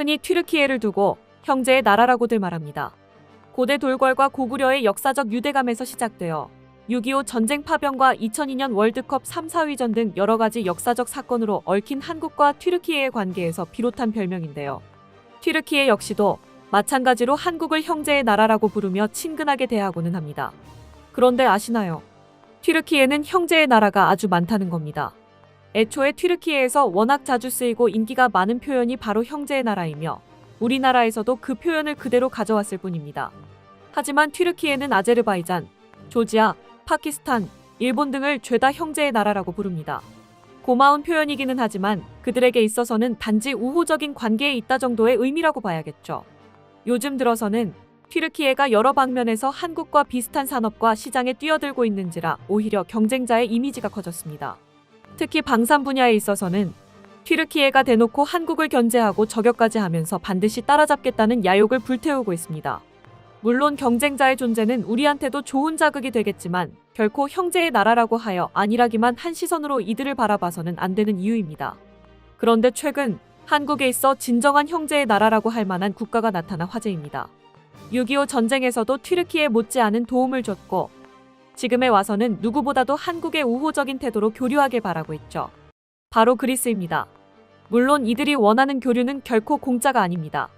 흔히 튀르키예를 두고 형제의 나라라고들 말합니다. 고대 돌궐과 고구려의 역사적 유대감에서 시작되어 6.25 전쟁 파병과 2002년 월드컵 3, 4위전 등 여러 가지 역사적 사건으로 얽힌 한국과 튀르키예의 관계에서 비롯한 별명인데요. 튀르키예 역시도 마찬가지로 한국을 형제의 나라라고 부르며 친근하게 대하고는 합니다. 그런데 아시나요? 튀르키예는 형제의 나라가 아주 많다는 겁니다. 애초에 튀르키예에서 워낙 자주 쓰이고 인기가 많은 표현이 바로 형제의 나라이며 우리나라에서도 그 표현을 그대로 가져왔을 뿐입니다. 하지만 튀르키예는 아제르바이잔, 조지아, 파키스탄, 일본 등을 죄다 형제의 나라라고 부릅니다. 고마운 표현이기는 하지만 그들에게 있어서는 단지 우호적인 관계에 있다 정도의 의미라고 봐야겠죠. 요즘 들어서는 튀르키예가 여러 방면에서 한국과 비슷한 산업과 시장에 뛰어들고 있는지라 오히려 경쟁자의 이미지가 커졌습니다. 특히 방산 분야에 있어서는 튀르키예가 대놓고 한국을 견제하고 저격까지 하면서 반드시 따라잡겠다는 야욕을 불태우고 있습니다. 물론 경쟁자의 존재는 우리한테도 좋은 자극이 되겠지만 결코 형제의 나라라고 하여 안일하기만 한 시선으로 이들을 바라봐서는 안 되는 이유입니다. 그런데 최근 한국에 있어 진정한 형제의 나라라고 할 만한 국가가 나타나 화제입니다. 6.25 전쟁에서도 튀르키예 못지않은 도움을 줬고 지금에 와서는 누구보다도 한국의 우호적인 태도로 교류하길 바라고 있죠. 바로 그리스입니다. 물론 이들이 원하는 교류는 결코 공짜가 아닙니다.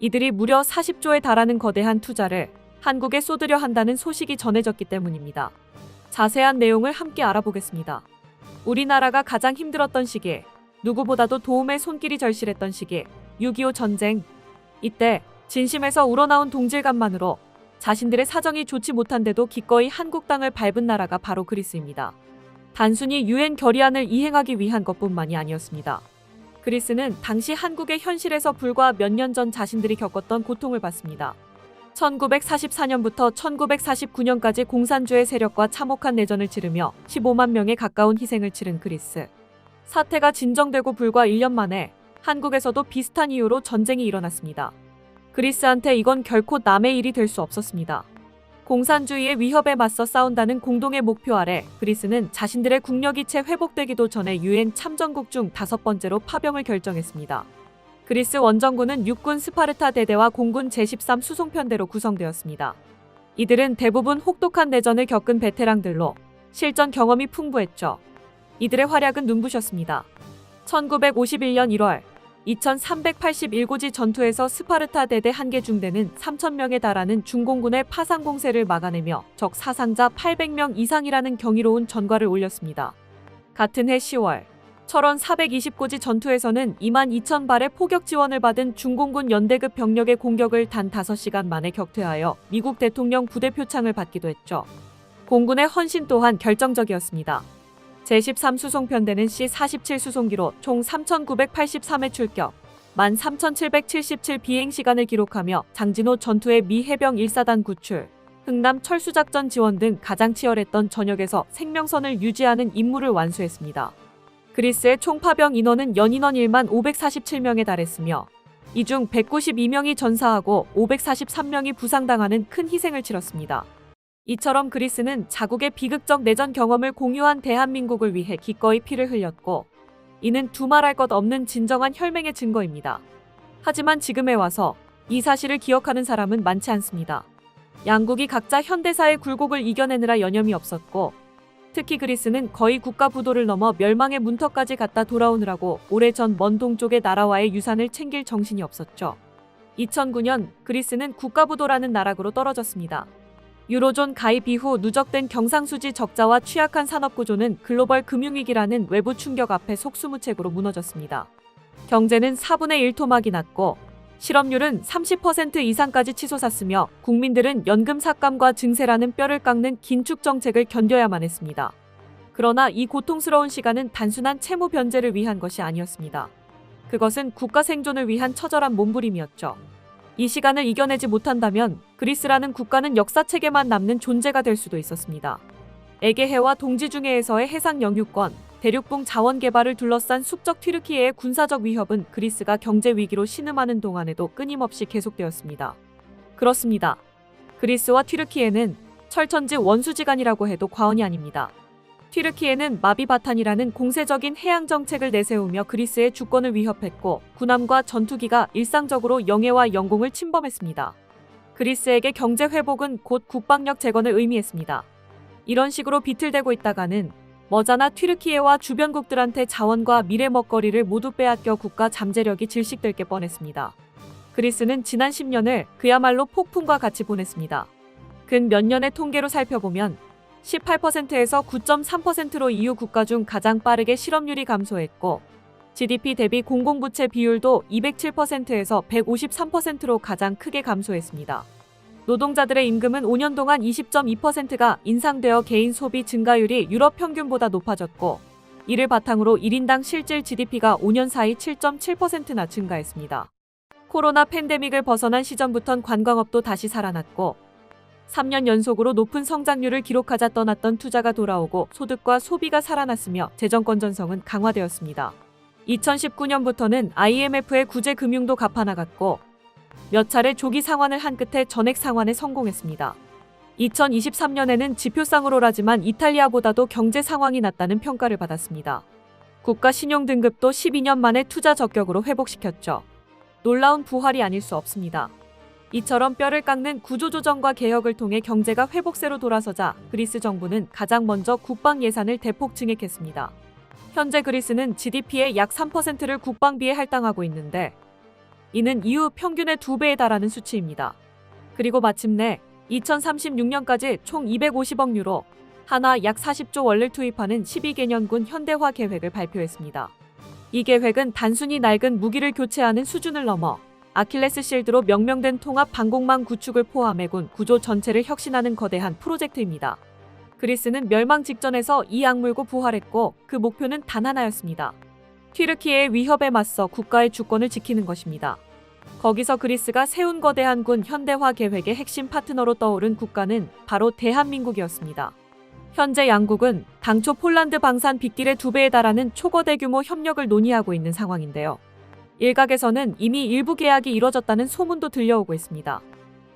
이들이 무려 40조에 달하는 거대한 투자를 한국에 쏟으려 한다는 소식이 전해졌기 때문입니다. 자세한 내용을 함께 알아보겠습니다. 우리나라가 가장 힘들었던 시기에 누구보다도 도움의 손길이 절실했던 시기 6.25 전쟁 이때 진심에서 우러나온 동질감만으로 자신들의 사정이 좋지 못한데도 기꺼이 한국 땅을 밟은 나라가 바로 그리스입니다. 단순히 유엔 결의안을 이행하기 위한 것뿐만이 아니었습니다. 그리스는 당시 한국의 현실에서 불과 몇 년 전 자신들이 겪었던 고통을 받습니다. 1944년부터 1949년까지 공산주의 세력과 참혹한 내전을 치르며 15만 명에 가까운 희생을 치른 그리스. 사태가 진정되고 불과 1년 만에 한국에서도 비슷한 이유로 전쟁이 일어났습니다. 그리스한테 이건 결코 남의 일이 될 수 없었습니다. 공산주의의 위협에 맞서 싸운다는 공동의 목표 아래 그리스는 자신들의 국력이 채 회복되기도 전에 유엔 참전국 중 다섯 번째로 파병을 결정했습니다. 그리스 원정군은 육군 스파르타 대대와 공군 제13 수송편대로 구성되었습니다. 이들은 대부분 혹독한 내전을 겪은 베테랑들로 실전 경험이 풍부했죠. 이들의 활약은 눈부셨습니다. 1951년 1월 2381고지 전투에서 스파르타 대대 한 개 중대는 3,000명에 달하는 중공군의 파상 공세를 막아내며 적 사상자 800명 이상이라는 경이로운 전과를 올렸습니다. 같은 해 10월 철원 420고지 전투에서는 2만 2천 발의 포격 지원을 받은 중공군 연대급 병력의 공격을 단 5시간 만에 격퇴하여 미국 대통령 부대 표창을 받기도 했죠. 공군의 헌신 또한 결정적이었습니다. 제13 수송편대는 C-47 수송기로 총 3,983회 출격, 13,777 비행시간을 기록하며 장진호 전투의 미 해병 1사단 구출, 흥남 철수작전 지원 등 가장 치열했던 전역에서 생명선을 유지하는 임무를 완수했습니다. 그리스의 총 파병 인원은 연인원 1만 547명에 달했으며 이 중 192명이 전사하고 543명이 부상당하는 큰 희생을 치렀습니다. 이처럼 그리스는 자국의 비극적 내전 경험을 공유한 대한민국을 위해 기꺼이 피를 흘렸고 이는 두말할 것 없는 진정한 혈맹의 증거입니다. 하지만 지금에 와서 이 사실을 기억하는 사람은 많지 않습니다. 양국이 각자 현대사의 굴곡을 이겨내느라 여념이 없었고 특히 그리스는 거의 국가 부도를 넘어 멸망의 문턱까지 갔다 돌아오느라고 오래전 먼 동쪽의 나라와의 유산을 챙길 정신이 없었죠. 2009년 그리스는 국가 부도라는 나락으로 떨어졌습니다. 유로존 가입 이후 누적된 경상수지 적자와 취약한 산업 구조는 글로벌 금융위기라는 외부 충격 앞에 속수무책으로 무너졌습니다. 경제는 4분의 1 토막이 났고 실업률은 30% 이상까지 치솟았으며 국민들은 연금 삭감과 증세라는 뼈를 깎는 긴축 정책을 견뎌야만 했습니다. 그러나 이 고통스러운 시간은 단순한 채무 변제를 위한 것이 아니었습니다. 그것은 국가 생존을 위한 처절한 몸부림이었죠. 이 시간을 이겨내지 못한다면 그리스라는 국가는 역사책에만 남는 존재가 될 수도 있었습니다. 에게해와 동지중해에서의 해상 영유권, 대륙붕 자원 개발을 둘러싼 숙적 튀르키예의 군사적 위협은 그리스가 경제 위기로 신음하는 동안에도 끊임없이 계속되었습니다. 그렇습니다. 그리스와 튀르키예는 철천지 원수지간이라고 해도 과언이 아닙니다. 튀르키예는 마비바탄이라는 공세적인 해양 정책을 내세우며 그리스의 주권을 위협했고 군함과 전투기가 일상적으로 영해와 영공을 침범했습니다. 그리스에게 경제 회복은 곧 국방력 재건을 의미했습니다. 이런 식으로 비틀대고 있다가는 머자나 튀르키예와 주변국들한테 자원과 미래 먹거리를 모두 빼앗겨 국가 잠재력이 질식될 게 뻔했습니다. 그리스는 지난 10년을 그야말로 폭풍과 같이 보냈습니다. 근 몇 년의 통계로 살펴보면 18%에서 9.3%로 EU 국가 중 가장 빠르게 실업률이 감소했고 GDP 대비 공공부채 비율도 207%에서 153%로 가장 크게 감소했습니다. 노동자들의 임금은 5년 동안 20.2%가 인상되어 개인 소비 증가율이 유럽 평균보다 높아졌고 이를 바탕으로 1인당 실질 GDP가 5년 사이 7.7%나 증가했습니다. 코로나 팬데믹을 벗어난 시점부턴 관광업도 다시 살아났고 3년 연속으로 높은 성장률을 기록하자 떠났던 투자가 돌아오고 소득과 소비가 살아났으며 재정 건전성은 강화되었습니다. 2019년부터는 IMF의 구제 금융도 갚아나갔고 몇 차례 조기 상환을 한 끝에 전액 상환에 성공했습니다. 2023년에는 지표상으로라지만 이탈리아보다도 경제 상황이 낫다는 평가를 받았습니다. 국가 신용 등급도 12년 만에 투자 적격으로 회복시켰죠. 놀라운 부활이 아닐 수 없습니다. 이처럼 뼈를 깎는 구조조정과 개혁을 통해 경제가 회복세로 돌아서자 그리스 정부는 가장 먼저 국방 예산을 대폭 증액했습니다. 현재 그리스는 GDP의 약 3%를 국방비에 할당하고 있는데 이는 EU 평균의 2배에 달하는 수치입니다. 그리고 마침내 2036년까지 총 250억 유로, 하나 약 40조 원를 투입하는 12개년군 현대화 계획을 발표했습니다. 이 계획은 단순히 낡은 무기를 교체하는 수준을 넘어 아킬레스 실드로 명명된 통합 방공망 구축을 포함해 군 구조 전체를 혁신하는 거대한 프로젝트입니다. 그리스는 멸망 직전에서 이 악물고 부활했고 그 목표는 단 하나였습니다. 튀르키예의 위협에 맞서 국가의 주권을 지키는 것입니다. 거기서 그리스가 세운 거대한 군 현대화 계획의 핵심 파트너로 떠오른 국가는 바로 대한민국이었습니다. 현재 양국은 당초 폴란드 방산 빅딜의 두 배에 달하는 초거대 규모 협력을 논의하고 있는 상황인데요. 일각에서는 이미 일부 계약이 이뤄졌다는 소문도 들려오고 있습니다.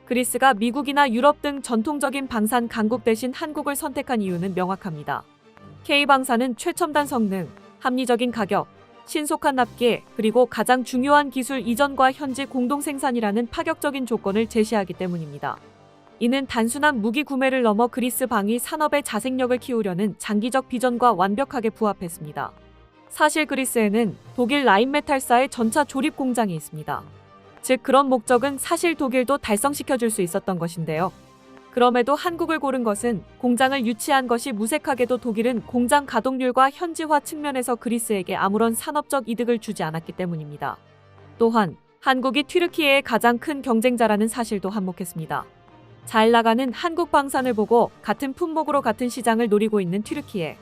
그리스가 미국이나 유럽 등 전통적인 방산 강국 대신 한국을 선택한 이유는 명확합니다. K방산은 최첨단 성능, 합리적인 가격, 신속한 납기, 그리고 가장 중요한 기술 이전과 현지 공동 생산이라는 파격적인 조건을 제시하기 때문입니다. 이는 단순한 무기 구매를 넘어 그리스 방위 산업의 자생력을 키우려는 장기적 비전과 완벽하게 부합했습니다. 사실 그리스에는 독일 라인메탈사의 전차 조립 공장이 있습니다. 즉 그런 목적은 사실 독일도 달성시켜 줄 수 있었던 것인데요. 그럼에도 한국을 고른 것은 공장을 유치한 것이 무색하게도 독일은 공장 가동률과 현지화 측면에서 그리스에게 아무런 산업적 이득을 주지 않았기 때문입니다. 또한 한국이 튀르키예의 가장 큰 경쟁자라는 사실도 한몫했습니다. 잘 나가는 한국 방산을 보고 같은 품목으로 같은 시장을 노리고 있는 튀르키예.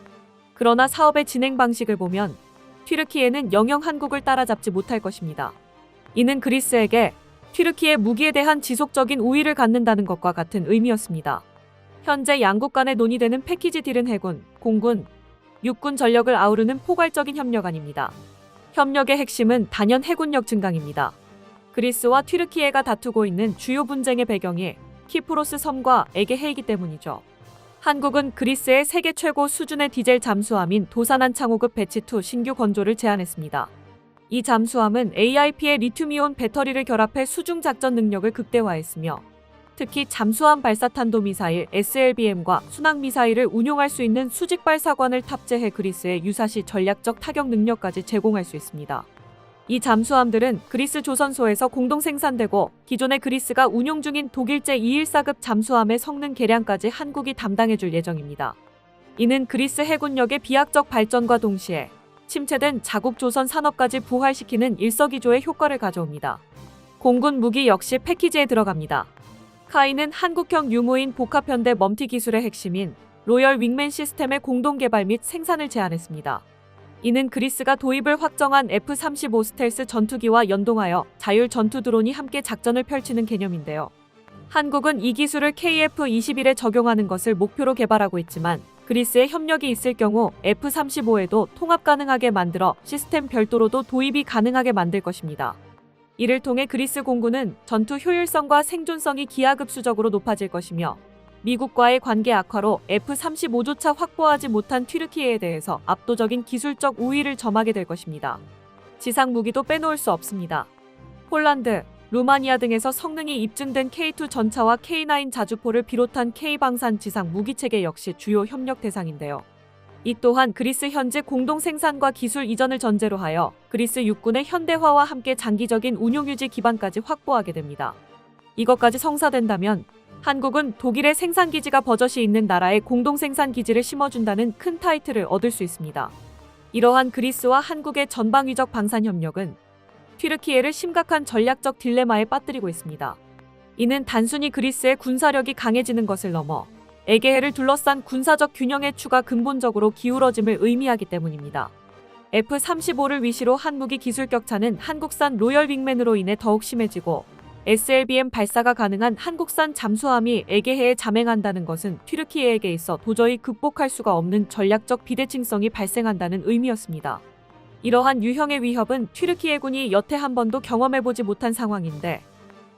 그러나 사업의 진행 방식을 보면 튀르키예는 영영 한국을 따라잡지 못할 것입니다. 이는 그리스에게 튀르키예 무기에 대한 지속적인 우위를 갖는다는 것과 같은 의미였습니다. 현재 양국 간에 논의되는 패키지 딜은 해군, 공군, 육군 전력을 아우르는 포괄적인 협력안입니다. 협력의 핵심은 단연 해군력 증강입니다. 그리스와 튀르키예가 다투고 있는 주요 분쟁의 배경이 키프로스 섬과 에게해이기 때문이죠. 한국은 그리스의 세계 최고 수준의 디젤 잠수함인 도산한 창호급 배치2 신규 건조를 제안했습니다. 이 잠수함은 AIP의 리튬이온 배터리를 결합해 수중 작전 능력을 극대화했으며 특히 잠수함 발사탄도 미사일 SLBM과 순항 미사일을 운용할 수 있는 수직 발사관을 탑재해 그리스의 유사시 전략적 타격 능력까지 제공할 수 있습니다. 이 잠수함들은 그리스 조선소에서 공동 생산되고 기존의 그리스가 운용 중인 독일제 214급 잠수함의 성능 개량까지 한국이 담당해 줄 예정입니다. 이는 그리스 해군력의 비약적 발전과 동시에 침체된 자국 조선 산업까지 부활시키는 일석이조의 효과를 가져옵니다. 공군 무기 역시 패키지에 들어갑니다. 카이는 한국형 유무인 복합현대 멈티 기술의 핵심인 로열 윙맨 시스템의 공동 개발 및 생산을 제안했습니다. 이는 그리스가 도입을 확정한 F-35 스텔스 전투기와 연동하여 자율 전투 드론이 함께 작전을 펼치는 개념인데요. 한국은 이 기술을 KF-21에 적용하는 것을 목표로 개발하고 있지만 그리스의 협력이 있을 경우 F-35에도 통합 가능하게 만들어 시스템 별도로도 도입이 가능하게 만들 것입니다. 이를 통해 그리스 공군은 전투 효율성과 생존성이 기하급수적으로 높아질 것이며 미국과의 관계 악화로 F-35조차 확보하지 못한 튀르키예에 대해서 압도적인 기술적 우위를 점하게 될 것입니다. 지상 무기도 빼놓을 수 없습니다. 폴란드, 루마니아 등에서 성능이 입증된 K2 전차와 K9 자주포를 비롯한 K방산 지상 무기 체계 역시 주요 협력 대상인데요. 이 또한 그리스 현재 공동 생산과 기술 이전을 전제로 하여 그리스 육군의 현대화와 함께 장기적인 운용 유지 기반까지 확보하게 됩니다. 이것까지 성사된다면 한국은 독일의 생산 기지가 버젓이 있는 나라에 공동 생산 기지를 심어준다는 큰 타이틀을 얻을 수 있습니다. 이러한 그리스와 한국의 전방위적 방산 협력은 튀르키예를 심각한 전략적 딜레마에 빠뜨리고 있습니다. 이는 단순히 그리스의 군사력이 강해지는 것을 넘어 에게해를 둘러싼 군사적 균형의 추가 근본적으로 기울어짐을 의미하기 때문입니다. F-35를 위시로 한무기 기술 격차는 한국산 로열 윙맨으로 인해 더욱 심해지고 SLBM 발사가 가능한 한국산 잠수함이 에게해에 잠행한다는 것은 튀르키예에게 있어 도저히 극복할 수가 없는 전략적 비대칭성이 발생한다는 의미였습니다. 이러한 유형의 위협은 튀르키예군이 여태 한 번도 경험해보지 못한 상황인데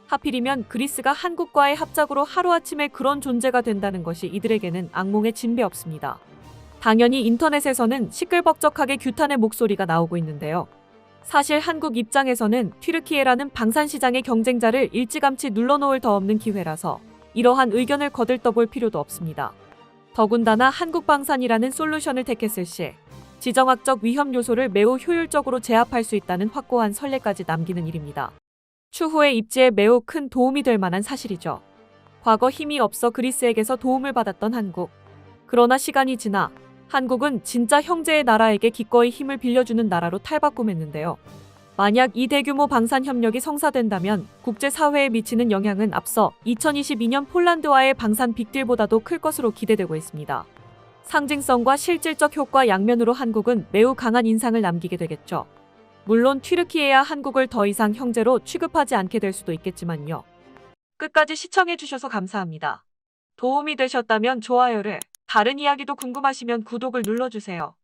하필이면 그리스가 한국과의 합작으로 하루아침에 그런 존재가 된다는 것이 이들에게는 악몽의 진배 없습니다. 당연히 인터넷에서는 시끌벅적하게 규탄의 목소리가 나오고 있는데요. 사실 한국 입장에서는 튀르키예라는 방산시장의 경쟁자를 일찌감치 눌러놓을 더 없는 기회라서 이러한 의견을 거들떠볼 필요도 없습니다. 더군다나 한국 방산이라는 솔루션을 택했을 시 지정학적 위험 요소를 매우 효율적으로 제압할 수 있다는 확고한 선례까지 남기는 일입니다. 추후의 입지에 매우 큰 도움이 될 만한 사실이죠. 과거 힘이 없어 그리스에게서 도움을 받았던 한국. 그러나 시간이 지나 한국은 진짜 형제의 나라에게 기꺼이 힘을 빌려주는 나라로 탈바꿈했는데요. 만약 이 대규모 방산 협력이 성사된다면 국제사회에 미치는 영향은 앞서 2022년 폴란드와의 방산 빅딜보다도 클 것으로 기대되고 있습니다. 상징성과 실질적 효과 양면으로 한국은 매우 강한 인상을 남기게 되겠죠. 물론 튀르키예야 한국을 더 이상 형제로 취급하지 않게 될 수도 있겠지만요. 끝까지 시청해주셔서 감사합니다. 도움이 되셨다면 좋아요를, 다른 이야기도 궁금하시면 구독을 눌러주세요.